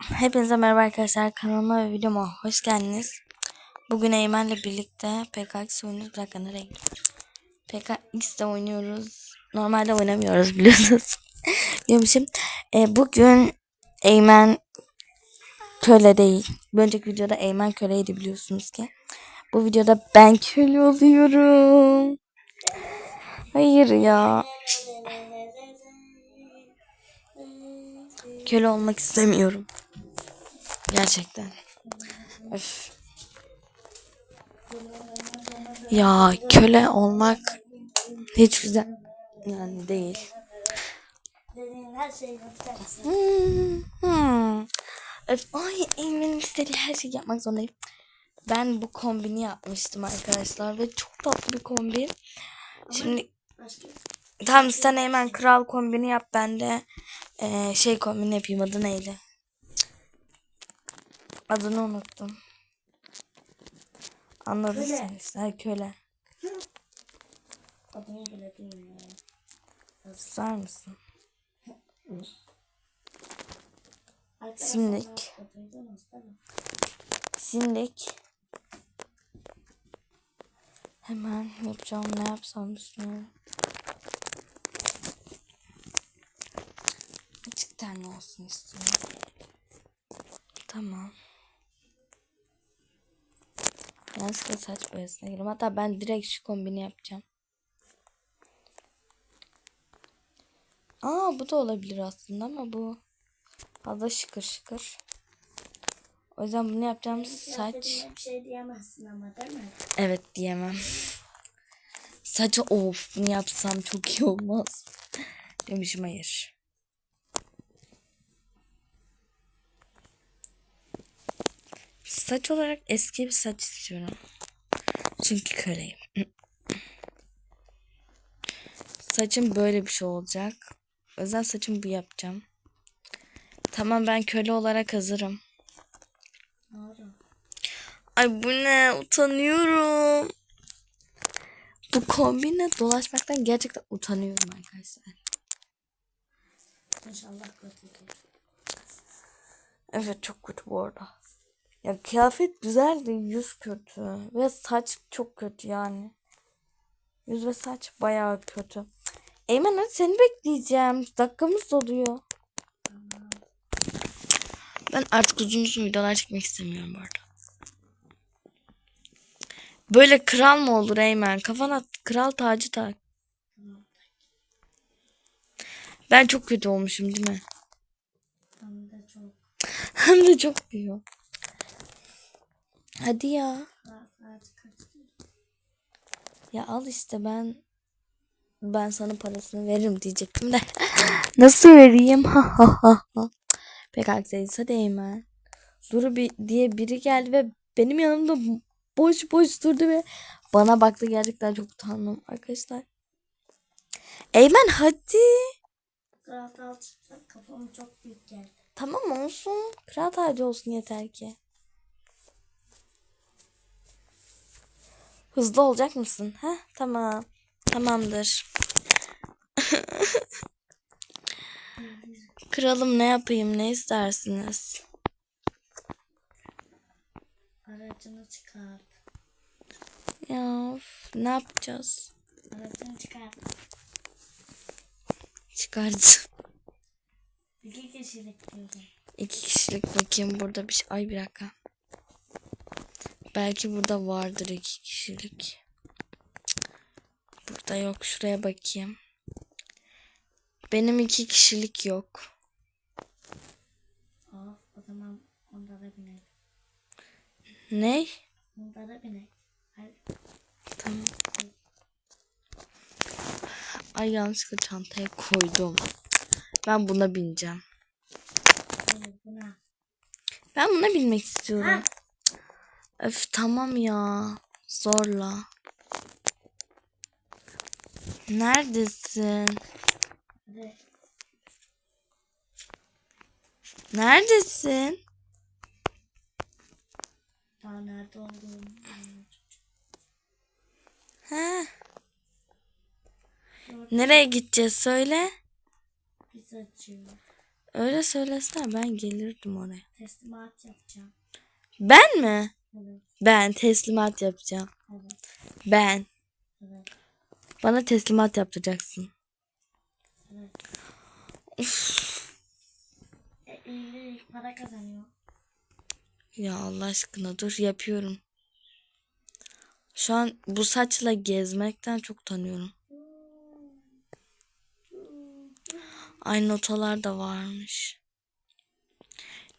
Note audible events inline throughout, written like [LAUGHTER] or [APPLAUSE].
Hepinize, merhaba arkadaşlar kanalıma ve videoma hoş geldiniz. Bugün Eymen'le birlikte PKX oynuyoruz. Bırak nereye gidiyor? PKX'de oynuyoruz. Normalde oynamıyoruz biliyorsunuz. [LAUGHS] Diyormuşum. E, bugün Eymen köle değil. Bir önceki videoda Eymen köleydi biliyorsunuz ki. Bu videoda ben köle oluyorum. Hayır ya. Köle olmak istemiyorum. Gerçekten. Öf. Ya köle olmak hiç güzel yani değil. Hmm, ay Eymen'in istediği her şeyi yapmak zorundayım. Ben bu kombini yapmıştım arkadaşlar ve çok tatlı bir kombin. Şimdi Tamam sen Eymen kral kombini yap ben de eee, şey kombini yapayım adı neydi? Adını unuttum. Anladın Köle. sen işte ha, köle. adını bile bilmiyorum. Sar mısın? Şimdilik. Şimdilik hemen yapacağım ne yapsam düşünüyorum. Tenli olsun istiyorum. Tamam. Yanlışlıkla saç boyasına girdim. Hatta ben direkt şu kombini yapacağım. Aa bu da olabilir aslında ama bu fazla şıkır şıkır. O yüzden bunu yapacağım saç. Bir şey diyemezsin ama değil mi? Evet diyemem. Saçı of bunu yapsam çok iyi olmaz. Demişim hayır. Saç olarak eski bir saç istiyorum. Çünkü köleyim. Saçım böyle bir şey olacak. O yüzden saçımı bu yapacağım. Tamam ben köle olarak hazırım. Ay bu ne? Utanıyorum. Bu kombinle dolaşmaktan gerçekten utanıyorum arkadaşlar. İnşallah kötüdür. Evet çok kötü bu arada. Ya kıyafet güzel de yüz kötü. Ve saç çok kötü yani. Yüz ve saç bayağı kötü. Eymen hadi seni bekleyeceğim. Dakikamız doluyor. Ben artık uzun uzun videolar çekmek istemiyorum bu arada. Böyle kral mı olur Eymen? Kafana kral tacı tak. Ben çok kötü olmuşum değil mi? Hem de çok Hem de çok büyüyor. Hadi ya. Ya al işte ben ben sana parasını veririm diyecektim de. [LAUGHS] Nasıl vereyim? Ha ha ha ha. Pek haklıysa değme. Duru bir, diye biri geldi ve benim yanımda boş boş durdu ve bana baktı gerçekten çok utandım arkadaşlar. Eymen hadi. Alçıkta kafam çok büyük geldi. Tamam olsun. Kral tacı olsun yeter ki. Hızlı olacak mısın? Ha? Tamam. Tamamdır. [LAUGHS] Kralım ne yapayım? Ne istersiniz? Aracını çıkart. Ya of, ne yapacağız? Aracını çıkart. Çıkart. İki kişilik diyorum. İki kişilik bakayım burada bir şey. Ay bir dakika. Belki burada vardır iki kişilik. Burada yok. Şuraya bakayım. Benim iki kişilik yok. Of o zaman onlara binelim. Ne? Onlara binelim. Hayır. Tamam. Ay yanlışlıkla çantaya koydum. Ben buna bineceğim. Buna. Ben buna binmek istiyorum. Ha. Öf tamam ya. Zorla. Neredesin? Neredesin? Daha nerede bilmiyorum. Ha? Nereye gideceğiz söyle. Biz açıyor. Öyle söylesene ben gelirdim oraya. Teslimat yapacağım. Ben mi? Evet. Ben teslimat yapacağım. Evet. Ben. Evet. Bana teslimat yaptıracaksın. Evet. E, iyi para kazanıyor. Ya Allah aşkına dur yapıyorum. Şu an bu saçla gezmekten çok utanıyorum. Ay notalar da varmış.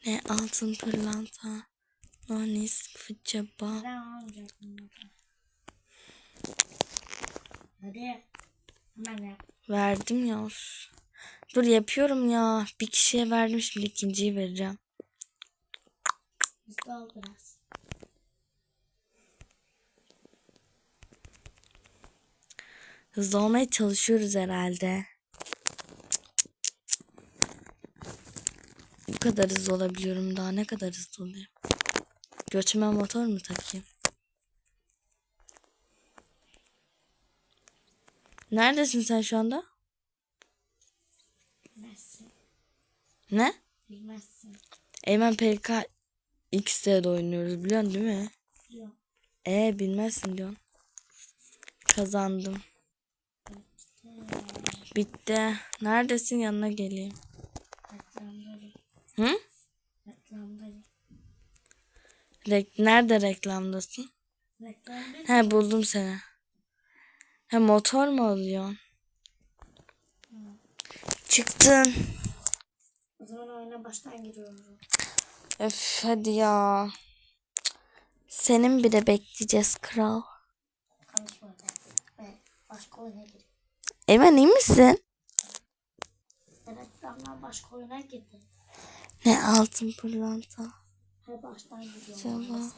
Ne altın pırlanta. Nonis fıçaba. Ben. Hadi. Hemen yap. Verdim ya. Dur yapıyorum ya. Bir kişiye verdim şimdi ikinciyi vereceğim. Hızlı ol biraz. Hızlı olmaya çalışıyoruz herhalde. Bu kadar hızlı olabiliyorum. Daha ne kadar hızlı olayım? Göçmen motor mu takayım? Neredesin sen şu anda? Bilmezsin. Ne? Bilmezsin. Eymen PK X'de de oynuyoruz biliyorsun değil mi? Yok. E bilmezsin diyorsun. Kazandım. Bitti. Neredesin yanına geleyim. Hı? Rek- Nerede reklamdasın? Reklamdayım. He buldum seni. He motor mu alıyorsun? Çıktın. O zaman oyuna baştan giriyorum. Öf hadi ya. Senin bir de bekleyeceğiz kral. Ve başka oyuna gireyim. Eymen iyi misin? Reklamdan başka oyuna girdim. Ne altın pırlanta. Her baştan gidiyorum.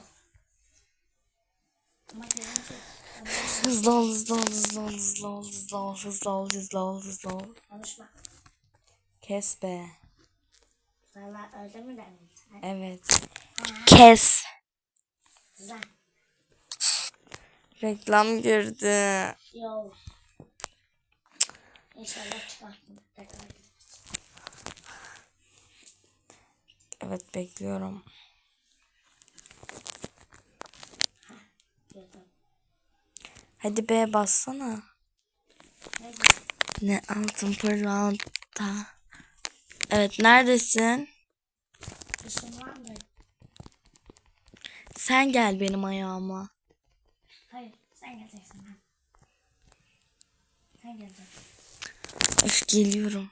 Tamam. Hızlı ol hızlı ol hızlı ol hızlı ol hızlı ol hızlı ol hızlı ol hızlı ol. konuşma. Kes be. Valla öyle mi dedin? sen? Evet. Kes. Güzel. Reklam girdi. Yo. İnşallah gireriz. Evet bekliyorum. Girdim. Hadi be bassana. Ne girdim? Ne altın pırlanta. Evet neredesin? Sen gel benim ayağıma. Hayır. Sen geleceksin. Sen geleceksin. Öf geliyorum.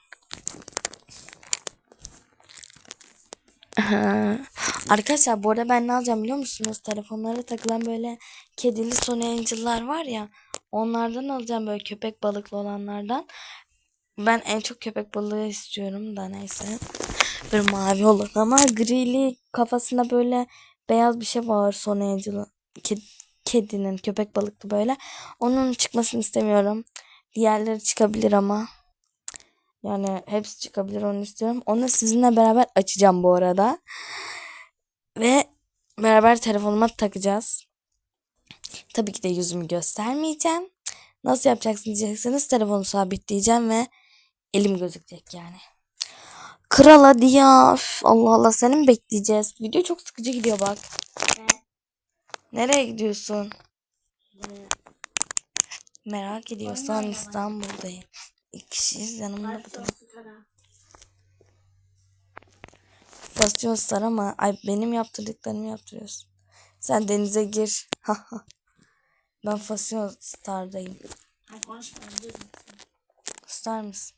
Arkadaşlar bu arada ben ne alacağım biliyor musunuz? Telefonlara takılan böyle kedili Sony Angel'lar var ya. Onlardan alacağım böyle köpek balıklı olanlardan. Ben en çok köpek balığı istiyorum da neyse. Bir mavi olan ama grili kafasında böyle beyaz bir şey var Sony Angel'ın. Ke- kedinin köpek balıklı böyle. Onun çıkmasını istemiyorum. Diğerleri çıkabilir ama. Yani hepsi çıkabilir onu istiyorum. Onu sizinle beraber açacağım bu arada. Ve beraber telefonuma takacağız. Tabii ki de yüzümü göstermeyeceğim. Nasıl yapacaksın diyeceksiniz. Telefonu sabitleyeceğim ve elim gözükecek yani. Kral hadi ya. Üf, Allah Allah seni mi bekleyeceğiz? Video çok sıkıcı gidiyor bak. Nereye gidiyorsun? Merak ediyorsan oynama. İstanbul'dayım. İki kişiyiz yanımda bu da. Star ama ay benim yaptırdıklarımı yaptırıyorsun. Sen denize gir. Ben Fasyon Star'dayım. Ay konuşma. Star mısın?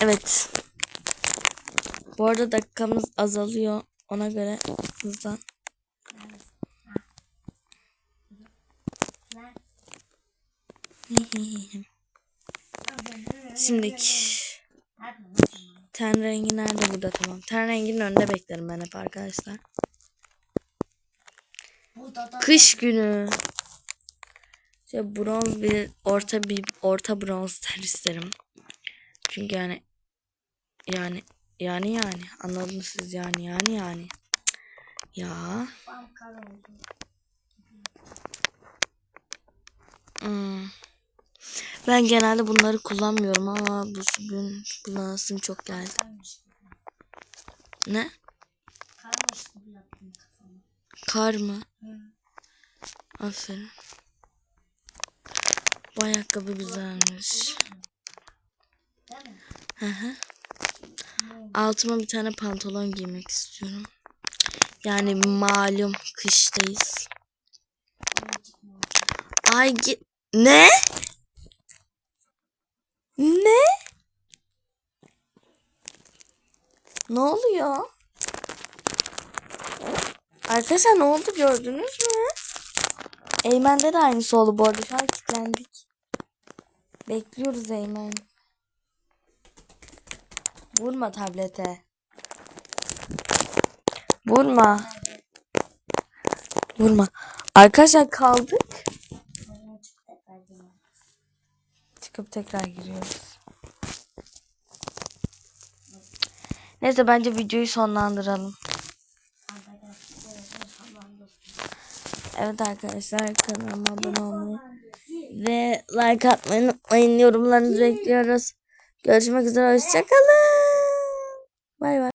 Evet. Bu arada dakikamız azalıyor. Ona göre hızlan. Lan. [LAUGHS] Ten rengi nerede burada tamam. Ten renginin önünde beklerim ben hep arkadaşlar. Kış günü. İşte bronz bir orta bir orta bronz ter isterim. Çünkü yani yani yani yani anladınız siz yani yani yani. Ya. Hmm. Ben genelde bunları kullanmıyorum ama bu gün kullanasım çok geldi. Ne? Kar mı? Hı. Aferin. Bu ayakkabı güzelmiş. Hı hı. Altıma bir tane pantolon giymek istiyorum. Yani malum kıştayız. Ay? Ne? Ne oluyor? Arkadaşlar ne oldu gördünüz mü? Eymen'de de aynısı oldu bu arada. Şu an kilitlendik. Bekliyoruz Eymen. Vurma tablete. Vurma. Vurma. Arkadaşlar kaldık. Çıkıp tekrar giriyoruz. Neyse bence videoyu sonlandıralım. Evet arkadaşlar kanalıma abone olmayı ve like atmayı unutmayın. Yorumlarınızı bekliyoruz. Görüşmek üzere. Hoşçakalın. Bay bay.